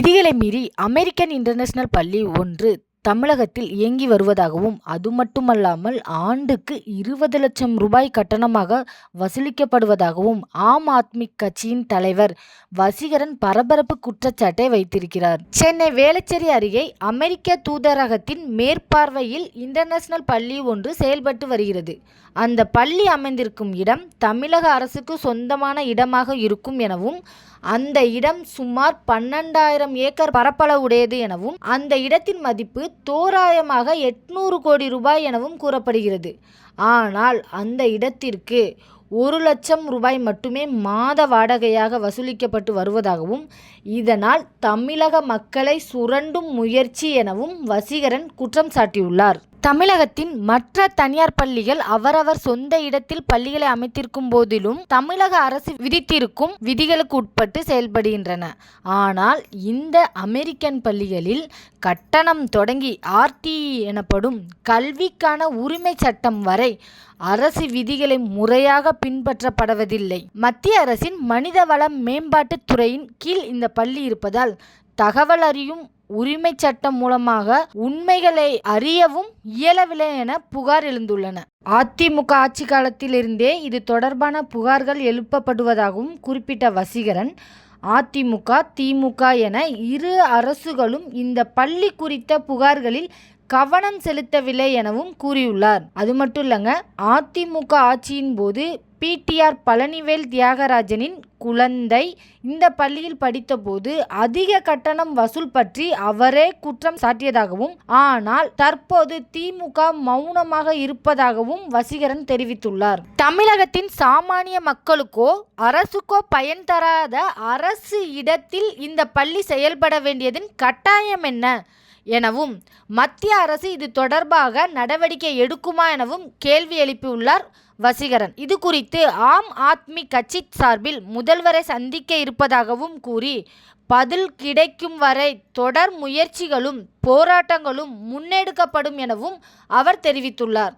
விதிகளை மீறி American international பள்ளி ஒன்று தமிழகத்தில் இயங்கி வருவதாகவும் அது மட்டுமல்லாமல் ஆண்டுக்கு இருபது லட்சம் ரூபாய் கட்டணமாக வசூலிக்கப்படுவதாகவும் ஆம் ஆத்மி கட்சியின் தலைவர் வசீகரன் பரபரப்பு குற்றச்சாட்டை வைத்திருக்கிறார். சென்னை வேளச்சேரி அருகே அமெரிக்க தூதரகத்தின் மேற்பார்வையில் இன்டர்நேஷனல் பள்ளி ஒன்று செயல்பட்டு வருகிறது. அந்த பள்ளி அமைந்திருக்கும் இடம் தமிழக அரசுக்கு சொந்தமான இடமாக இருக்கும் எனவும் அந்த இடம் சுமார் பன்னெண்டாயிரம் ஏக்கர் பரப்பளவுடையது எனவும் அந்த இடத்தின் மதிப்பு தோராயமாக எட்நூறு கோடி ரூபாய் எனவும் கூறப்படுகிறது. ஆனால் அந்த இடத்திற்கு ஒரு லட்சம் ரூபாய் மட்டுமே மாத வாடகையாக வசூலிக்கப்பட்டு வருவதாகவும் இதனால் தமிழக மக்களை சுரண்டும் முயற்சி எனவும் வசீகரன் குற்றம் சாட்டியுள்ளார். தமிழகத்தின் மற்ற தனியார் பள்ளிகள் அவரவர் சொந்த இடத்தில் பள்ளிகளை அமைத்திருக்கும் போதிலும் தமிழக அரசு விதித்திருக்கும் விதிகளுக்கு உட்பட்டு செயல்படுகின்றன. ஆனால் இந்த அமெரிக்கன் பள்ளிகளில் கட்டணம் தொடங்கி ஆர்டி எனப்படும் கல்விக்கான உரிமை சட்டம் வரை அரசு விதிகளை முறையாக பின்பற்றப்படுவதில்லை. மத்திய அரசின் மனிதவள மேம்பாட்டுத் துறையின் கீழ் இந்த பள்ளி இருப்பதால் தகவல் அறியும் உரிமை சட்டம் மூலமாக உண்மைகளை அறியவும் இயலவில்லை என புகார் எழுந்துள்ளன. அதிமுக ஆட்சி காலத்திலிருந்தே இது தொடர்பான புகார்கள் எழுப்பப்படுவதாகவும் குறிப்பிட்ட வசீகரன் அதிமுக திமுக என இரு அரசுகளும் இந்த பள்ளி குறித்த புகார்களில் கவனம் செலுத்தவில்லை எனவும் கூறியுள்ளார். அது மட்டும் இல்லைங்க அதிமுக ஆட்சியின் போது பிடிஆர் பழனிவேல் தியாகராஜனின் குழந்தை. இந்த பள்ளியில் படித்தபோது அதிக கட்டணம் வசூல் பற்றி அவரே குற்றம் சாட்டியதாகவும் ஆனால் தற்போது திமுக மௌனமாக இருப்பதாகவும் வசீகரன் தெரிவித்துள்ளார். தமிழகத்தின் சாமானிய மக்களுக்கோ அரசுக்கோ பயன் தராத அரசு இடத்தில் இந்த பள்ளி செயல்பட வேண்டியதன் கட்டாயம் என்ன எனவும் மத்திய அரசு இது தொடர்பாக நடவடிக்கை எடுக்குமா எனவும் கேள்வி எழுப்பியுள்ளார் வசீகரன். இது குறித்து ஆம் ஆத்மி கட்சி சார்பில் முதல்வரை சந்திக்க இருப்பதாகவும் கூறி பதில் கிடைக்கும் வரை தொடர் முயற்சிகளும் போராட்டங்களும் முன்னெடுக்கப்படும் எனவும் அவர் தெரிவித்துள்ளார்.